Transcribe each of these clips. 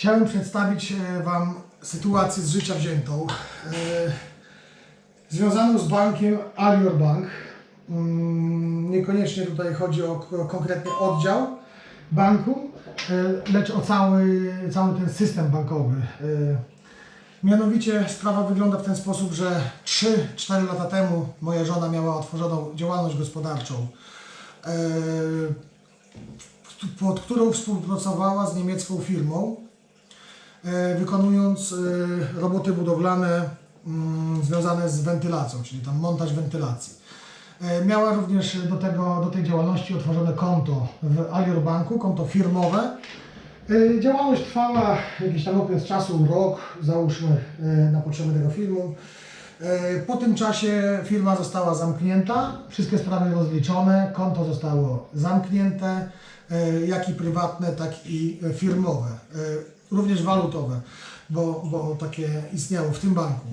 Chciałem przedstawić e, Wam sytuację z życia wziętą, e, związaną z bankiem Alior Bank. Mm, Niekoniecznie tutaj chodzi o konkretny oddział banku, e, lecz o cały, cały ten system bankowy. Mianowicie sprawa wygląda w ten sposób, że 3-4 lata temu moja żona miała otworzoną działalność gospodarczą, pod którą współpracowała z niemiecką firmą, wykonując e, roboty budowlane mm, związane z wentylacją, czyli tam montaż wentylacji. E, Miała również do, tego, do tej działalności otworzone konto w Alior Banku, konto firmowe. E, Działalność trwała jakiś tam okres czasu, rok załóżmy e, na potrzeby tego filmu. E, Po tym czasie firma została zamknięta, wszystkie sprawy rozliczone, konto zostało zamknięte, e, jak i prywatne, tak i firmowe, e, również walutowe, bo, bo takie istniało w tym banku.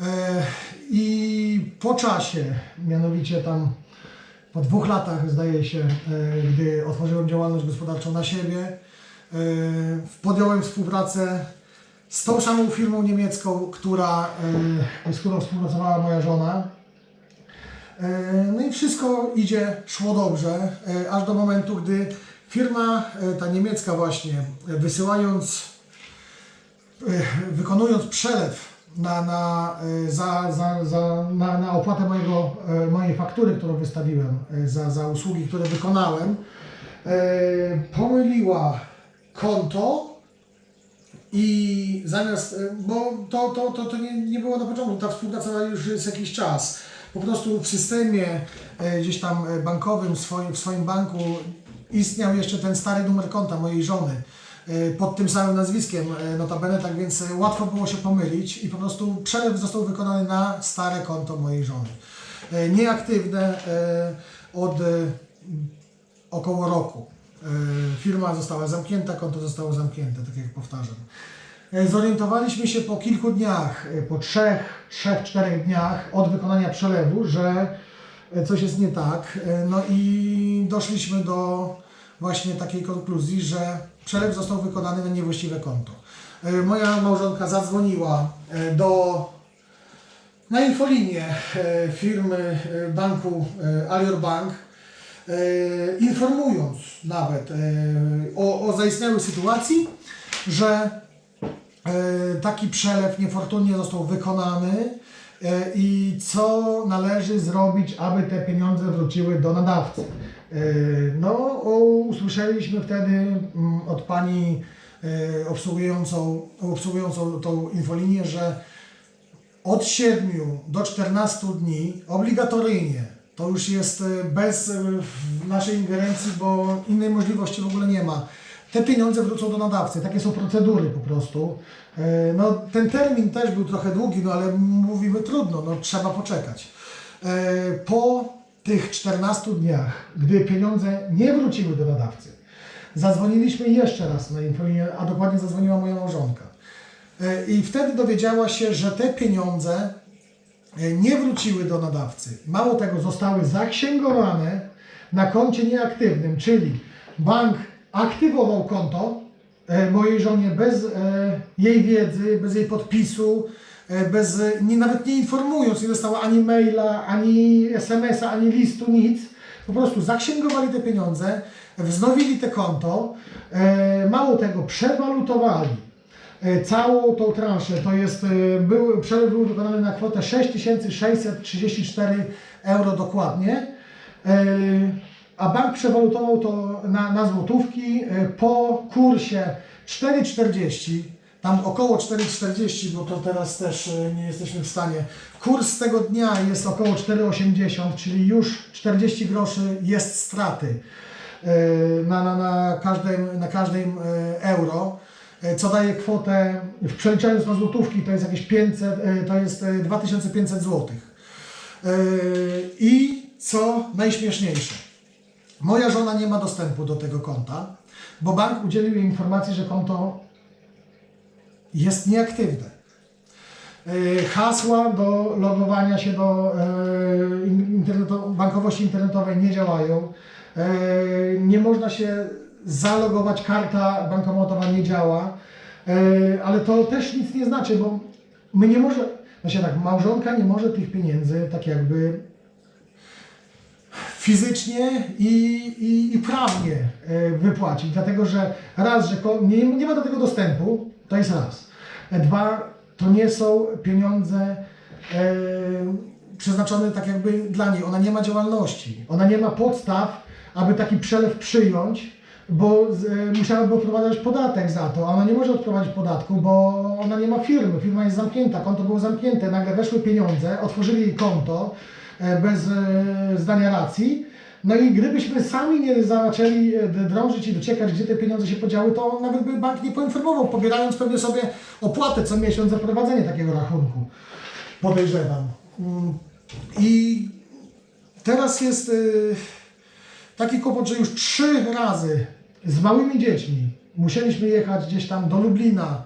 E, I po czasie, mianowicie tam po dwóch latach, zdaje się, e, gdy otworzyłem działalność gospodarczą na siebie, e, podjąłem współpracę z tą samą firmą niemiecką, która, z którą współpracowała moja żona. No i wszystko idzie, szło dobrze, aż do momentu, gdy firma, e, ta niemiecka właśnie, e, wysyłając, e, wykonując przelew na, na, za, za, za, na, na opłatę mojego, mojej faktury, którą wystawiłem za, za usługi, które wykonałem, pomyliła konto i zamiast, bo to, to, to, to nie, nie było na początku, ta współpraca już jest jakiś czas. Po prostu w systemie gdzieś tam bankowym, w swoim, w swoim banku istniał jeszcze ten stary numer konta mojej żony e, pod tym samym nazwiskiem, e, notabene, tak więc e, łatwo było się pomylić i po prostu przelew został wykonany na stare konto mojej żony. Nieaktywne od około roku. Firma została zamknięta, konto zostało zamknięte, tak jak powtarzam. Zorientowaliśmy się po kilku dniach, po trzech, trzech, czterech dniach od wykonania przelewu, że coś jest nie tak. No i doszliśmy do właśnie takiej konkluzji, że przelew został wykonany na niewłaściwe konto. E, Moja małżonka zadzwoniła e, do na infolinię e, firmy banku Alior Bank, informując nawet o, o zaistniałej sytuacji, że taki przelew niefortunnie został wykonany i co należy zrobić, aby te pieniądze wróciły do nadawcy. E, No, usłyszeliśmy wtedy mm, od pani e, obsługującą, obsługującą tą infolinię, że od 7 do 14 dni obligatoryjnie. To już jest e, bez naszej ingerencji, bo innej możliwości w ogóle nie ma. Te pieniądze wrócą do nadawcy. Takie są procedury po prostu. No, ten termin też był trochę długi, no ale mówimy trudno, no trzeba poczekać. Po tych 14 dniach, gdy pieniądze nie wróciły do nadawcy, zadzwoniliśmy jeszcze raz na infolinię, a dokładnie zadzwoniła moja małżonka. E, I wtedy dowiedziała się, że te pieniądze e, nie wróciły do nadawcy. Mało tego, zostały zaksięgowane na koncie nieaktywnym, czyli bank aktywował konto e, mojej żonie bez jej wiedzy, bez jej podpisu, bez, nie, nawet nie informując, nie dostała ani maila, ani SMS-a, ani listu, nic. Po prostu zaksięgowali te pieniądze, wznowili te konto, e, mało tego, przewalutowali e, całą tą transzę, to jest, e, był, przelew był wykonany na kwotę 6634 euro dokładnie, e, a bank przewalutował to na, na złotówki e, po kursie 4,40, tam około 4,40, bo to teraz też e, nie jesteśmy w stanie. Kurs tego dnia jest około 4,80, czyli już 40 groszy jest straty e, na, na, na, każdym, na każdym e, euro, co daje kwotę, w przeliczaniu na złotówki to jest jakieś 500, e, to jest e, 2500 złotych. E, I co najśmieszniejsze, moja żona nie ma dostępu do tego konta, bo bank udzielił jej informacji, że konto jest nieaktywne. E, Hasła do logowania się do e, interneto- bankowości internetowej nie działają. E, Nie można się zalogować, karta bankomatowa nie działa. Ale to też nic nie znaczy, bo my nie może, znaczy tak, małżonka nie może tych pieniędzy tak jakby fizycznie i, i, i prawnie wypłacić, dlatego że raz, że nie, nie ma do tego dostępu, to jest raz. E, Dwa, to nie są pieniądze e, przeznaczone tak jakby dla niej. Ona nie ma działalności, ona nie ma podstaw, aby taki przelew przyjąć, bo e, musiałaby odprowadzać podatek za to, a ona nie może odprowadzić podatku, bo ona nie ma firmy, firma jest zamknięta, konto było zamknięte, nagle weszły pieniądze, otworzyli jej konto bez e, zdania racji, no i gdybyśmy sami nie zaczęli e, drążyć i dociekać, gdzie te pieniądze się podziały, to nawet by bank nie poinformował, pobierając pewnie sobie opłatę co miesiąc za prowadzenie takiego rachunku. Podejrzewam. Mm, I teraz jest taki kłopot, że już trzy razy z małymi dziećmi musieliśmy jechać gdzieś tam do Lublina.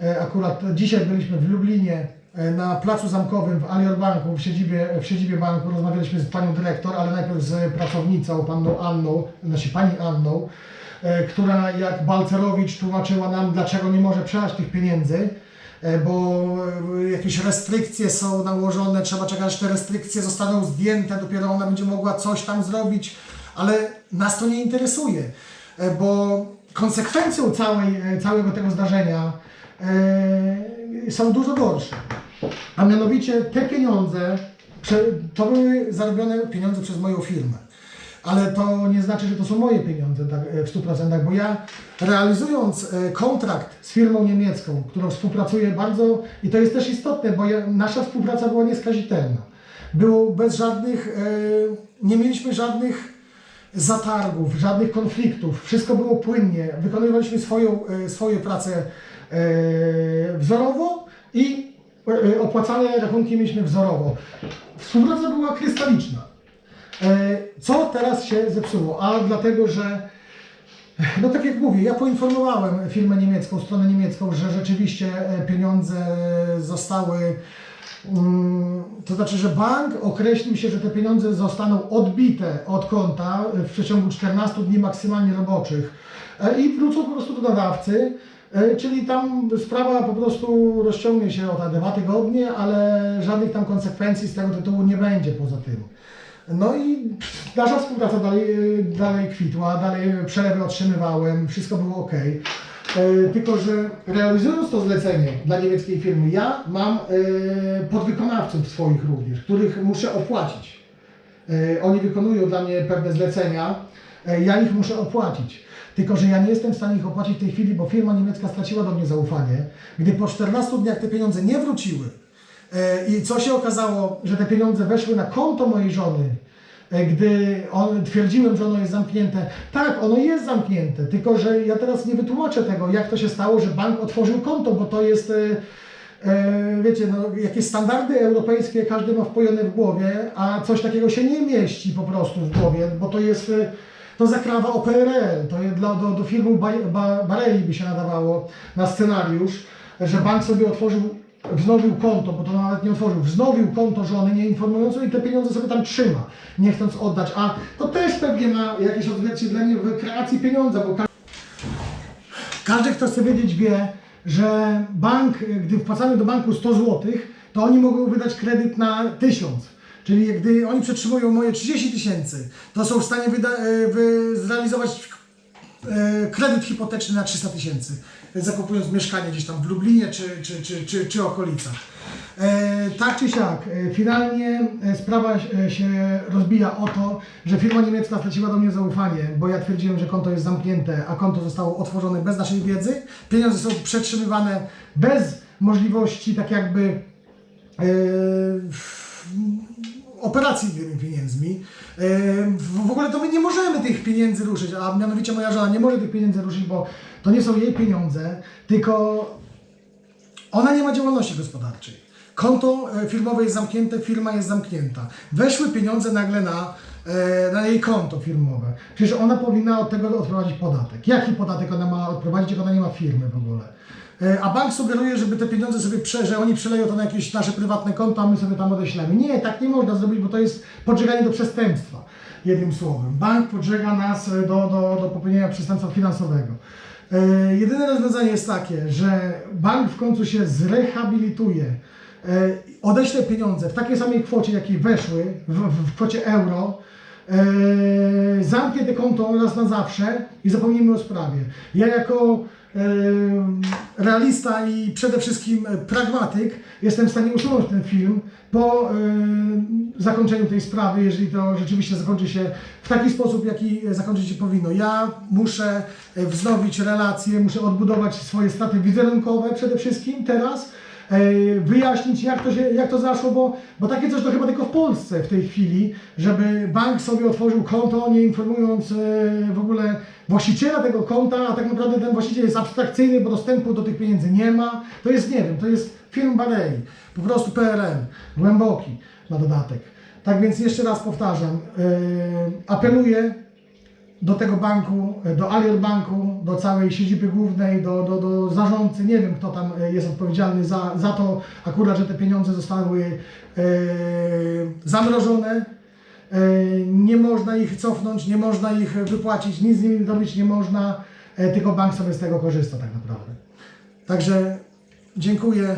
E, Akurat dzisiaj byliśmy w Lublinie e, na placu zamkowym w Alior Banku, w siedzibie, w siedzibie banku. Rozmawialiśmy z panią dyrektor, ale najpierw z pracownicą, panną Anną, znaczy pani Anną, e, która jak Balcerowicz tłumaczyła nam, dlaczego nie może przelać tych pieniędzy e, bo e, jakieś restrykcje są nałożone, trzeba czekać, aż te restrykcje zostaną zdjęte, dopiero ona będzie mogła coś tam zrobić, ale nas to nie interesuje, e, bo konsekwencją całej, e, całego tego zdarzenia e, są dużo gorsze. A mianowicie te pieniądze, to były zarobione pieniądze przez moją firmę. Ale to nie znaczy, że to są moje pieniądze tak, e, w 100%, bo ja realizując e, kontrakt z firmą niemiecką, którą współpracuję bardzo, i to jest też istotne, bo ja, nasza współpraca była nieskazitelna. Było bez żadnych, e, nie mieliśmy żadnych zatargów, żadnych konfliktów, wszystko było płynnie, wykonywaliśmy swoją, swoje prace wzorowo i opłacane rachunki mieliśmy wzorowo. Współpraca była krystaliczna. E, Co teraz się zepsuło? A dlatego, że no tak jak mówię, ja poinformowałem firmę niemiecką, stronę niemiecką, że rzeczywiście e, pieniądze zostały, mm, to znaczy, że bank określił się, że te pieniądze zostaną odbite od konta w przeciągu 14 dni maksymalnie roboczych e, i wrócą po prostu do nadawcy, e, czyli tam sprawa po prostu rozciągnie się o te dwa tygodnie, ale żadnych tam konsekwencji z tego tytułu nie będzie poza tym. No i nasza współpraca dalej, y, dalej kwitła, dalej przelewy otrzymywałem, wszystko było ok. Tylko, że realizując to zlecenie dla niemieckiej firmy, ja mam e, podwykonawców swoich również, których muszę opłacić. E, Oni wykonują dla mnie pewne zlecenia, e, ja ich muszę opłacić. Tylko, że ja nie jestem w stanie ich opłacić w tej chwili, bo firma niemiecka straciła do mnie zaufanie. Gdy po 14 dniach te pieniądze nie wróciły, E, I co się okazało, że te pieniądze weszły na konto mojej żony, e, gdy on, twierdziłem, że ono jest zamknięte. Tak, ono jest zamknięte, tylko że ja teraz nie wytłumaczę tego, jak to się stało, że bank otworzył konto, bo to jest, e, e, wiecie, no, jakieś standardy europejskie każdy ma wpojone w głowie, a coś takiego się nie mieści po prostu w głowie, bo to jest, e, to zakrawa o PRL, to dla, do, do filmu ba, ba, Barei by się nadawało na scenariusz, że bank sobie otworzył wznowił konto, bo to nawet nie otworzył, wznowił konto żony, nie informując i te pieniądze sobie tam trzyma, nie chcąc oddać, a to też pewnie ma jakieś odzwierciedlenie w kreacji pieniądza, bo ka- każdy, kto chce wiedzieć, wie, że bank, gdy wpłacamy do banku 100 zł, to oni mogą wydać kredyt na 1000. Czyli gdy oni przetrzymują moje 30 tysięcy, to są w stanie e, zrealizować e, kredyt hipoteczny na 300 tysięcy, zakupując mieszkanie gdzieś tam w Lublinie czy, czy, czy, czy, czy okolicach. E, tak czy siak, e, finalnie sprawa się rozbija o to, że firma niemiecka straciła do mnie zaufanie, bo ja twierdziłem, że konto jest zamknięte, a konto zostało otworzone bez naszej wiedzy. Pieniądze są przetrzymywane bez możliwości tak jakby e, operacji tymi pieniędzmi. W ogóle to my nie możemy tych pieniędzy ruszyć, a mianowicie moja żona nie może tych pieniędzy ruszyć, bo to nie są jej pieniądze, tylko ona nie ma działalności gospodarczej. Konto e, firmowe jest zamknięte, firma jest zamknięta. Weszły pieniądze nagle na, e, na jej konto firmowe. Przecież ona powinna od tego odprowadzić podatek. Jaki podatek ona ma odprowadzić, jak ona nie ma firmy w ogóle? E, A bank sugeruje, żeby te pieniądze sobie prze, że oni przeleją to na jakieś nasze prywatne konto, a my sobie tam odeślemy. Nie, tak nie można zrobić, bo to jest podżeganie do przestępstwa. Jednym słowem. Bank podżega nas do, do, do popełnienia przestępstwa finansowego. Jedyne rozwiązanie jest takie, że bank w końcu się zrehabilituje, e, odeśle pieniądze w takiej samej kwocie, jakiej weszły, w, w, kwocie euro, e, zamknie te konto raz na zawsze i zapomnijmy o sprawie. Ja jako e, realista i przede wszystkim pragmatyk jestem w stanie usunąć ten film po e, zakończeniu tej sprawy, jeżeli to rzeczywiście zakończy się w taki sposób, jaki zakończyć się powinno. Ja muszę wznowić relacje, muszę odbudować swoje straty wizerunkowe przede wszystkim teraz, wyjaśnić jak to, się, jak to zaszło, bo, bo takie coś to chyba tylko w Polsce w tej chwili, żeby bank sobie otworzył konto, nie informując e, w ogóle właściciela tego konta, a tak naprawdę ten właściciel jest abstrakcyjny, bo dostępu do tych pieniędzy nie ma. To jest, nie wiem, to jest film Barei, po prostu PRL, głęboki na dodatek. Tak więc jeszcze raz powtarzam, e, apeluję do tego banku, e, do Alior Banku, do całej siedziby głównej, do, do, do zarządcy, nie wiem kto tam e, jest odpowiedzialny za, za to akurat, że te pieniądze zostały e, zamrożone. E, nie można ich cofnąć, nie można ich wypłacić, nic z nimi zrobić nie można, e, tylko bank sobie z tego korzysta tak naprawdę. Także dziękuję.